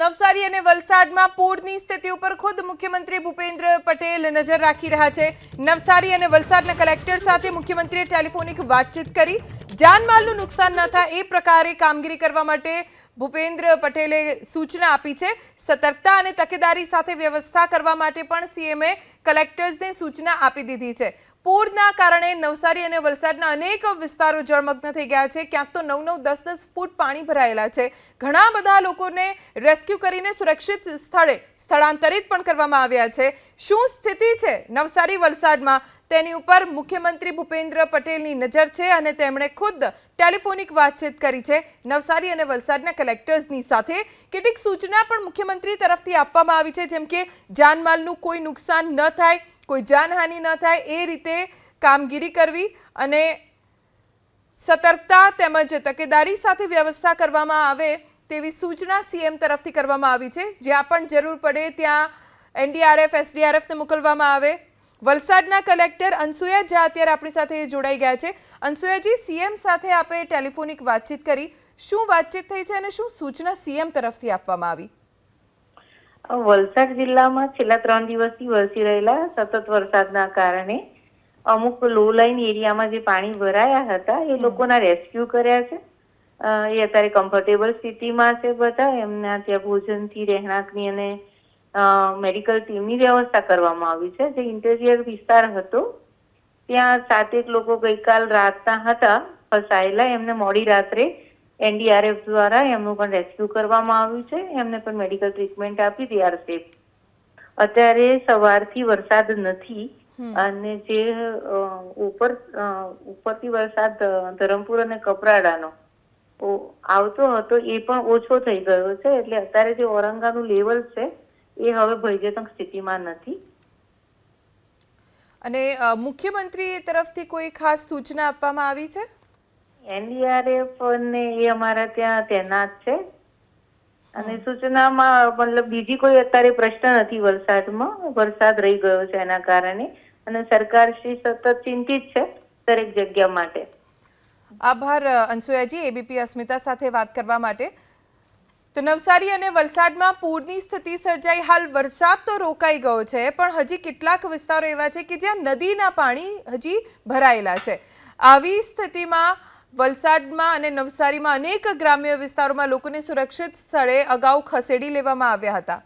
નવસારી અને વલસાડમાં પૂરની સ્થિતિ ઉપર ખુદ મુખ્યમંત્રી ભૂપેન્દ્ર પટેલ નજર રાખી રહ્યા છે. નવસારી અને વલસાડના કલેક્ટર સાથે મુખ્યમંત્રીએ ટેલિફોનિક વાતચીત કરી. જાનમાલનું નુકસાન ન થાય એ પ્રકારે કામગીરી કરવા માટે ભૂપેન્દ્ર પટેલે સૂચના આપી છે, સતર્કતા અને તકેદારી સાથે વ્યવસ્થા કરવા માટે પણ સીએમએ કલેક્ટર્સને સૂચના આપી દીધી છે. પૂરના કારણે નવસારી અને વલસાડના અનેક વિસ્તારો જળમગ્ન થઈ ગયા છે. ક્યાંક તો નવ નવ દસ દસ ફૂટ પાણી ભરાયેલા છે. ઘણા બધા લોકોને રેસ્ક્યુ કરીને સુરક્ષિત સ્થળે સ્થળાંતરિત પણ કરવામાં આવ્યા છે. શું સ્થિતિ છે નવસારી વલસાડમાં? તેની ઉપર મુખ્યમંત્રી ભૂપેન્દ્ર પટેલની નજર છે અને તેમણે ખુદ ટેલિફોનિક વાતચીત કરી છે. નવસારી અને વલસાડના કલેક્ટર્સની સાથે કેટલીક સૂચના પણ મુખ્યમંત્રી તરફથી આપવામાં આવી છે, જેમ કે જાનમાલનું કોઈ નુકસાન ન થાય, કોઈ જાનહાનિ ન થાય, એ રીતે કામગીરી કરવી અને સતર્કતા તેમજ તકેદારી સાથે વ્યવસ્થા કરવામાં આવે તેવી સૂચના સીએમ તરફથી કરવામાં આવી છે. જ્યાં પણ જરૂર પડે ત્યાં એનડીઆરએફ, એસડીઆરએફને મોકલવામાં આવે. વલસાડના કલેક્ટર અનસુયા ઝા અત્યારે આપણી સાથે જોડાઈ ગયા છે. અનસુયાજી સીએમ સાથે આપે ટેલિફોનિક વાતચીત કરી. શું વાતચીત થઈ છે અને શું સૂચના સીએમ તરફથી આપવામાં આવી? વલસાડ જિલ્લામાં છેલ્લા ત્રણ દિવસથી વરસી રહેલા સતત વરસાદના કારણે અમુક લો લાઇન એરિયામાં જે પાણી ભરાયા હતા એ લોકોના રેસ્ક્યુ કર્યા છે. એ અત્યારે કમ્ફર્ટેબલ સ્થિતિમાં છે બધા. એમના ત્યાં ભોજનથી રહેણાંકની અને મેડિકલ ટીમની વ્યવસ્થા કરવામાં આવી છે. જે ઇન્ટેરિયર વિસ્તાર હતો ત્યાં સાતેક લોકો ગઈકાલ રાતના હતા ફસાયેલા. એમને મોડી રાત્રે એનડીઆરએફ દ્વારા એમનું પણ રેસ્ક્યુ કરવામાં આવ્યું છે. એમને પણ મેડિકલ ટ્રીટમેન્ટ આપી દે સેફ અત્યારે સવારથી વરસાદ નથી. અને જે ઉપર ઉપરથી વરસાદ ધરમપુર અને કપરાડાનો આવતો હતો એ પણ ઓછો થઈ ગયો છે. એટલે અત્યારે જે ઓરંગાનું લેવલ છે એ હવે ભયજનક સ્થિતિમાં નથી. અને મુખ્યમંત્રી તરફથી કોઈ ખાસ સૂચના આપવામાં આવી છે? એનડીઆરએફ ને એ અમારા ત્યાં તૈનાત છે. અને સૂચનામાં મતલબ બીજી કોઈ અત્યારે પ્રશ્ન નથી વલસાડમાં. વરસાદ રહી ગયો છે એના કારણે. અને સરકાર શ્રી સતત ચિંતિત છે દરેક જગ્યા માટે. આભાર અંશુયાજી એબીપી અસ્મિતા સાથે વાત કરવા માટે. તો નવસારી અને વલસાડમાં પૂરની સ્થિતિ સર્જાઈ. હાલ વરસાદ તો રોકાઈ ગયો છે, પણ હજી કેટલાક વિસ્તારો એવા છે કે જ્યાં નદીના પાણી હજી ભરાયેલા છે. આવી સ્થિતિમાં વલસાડમાં અને નવસારીમાં અનેક ગ્રામ્ય વિસ્તારોમાં લોકોને સુરક્ષિત સ્થળે અગાઉ ખસેડી લેવામાં આવ્યા હતા.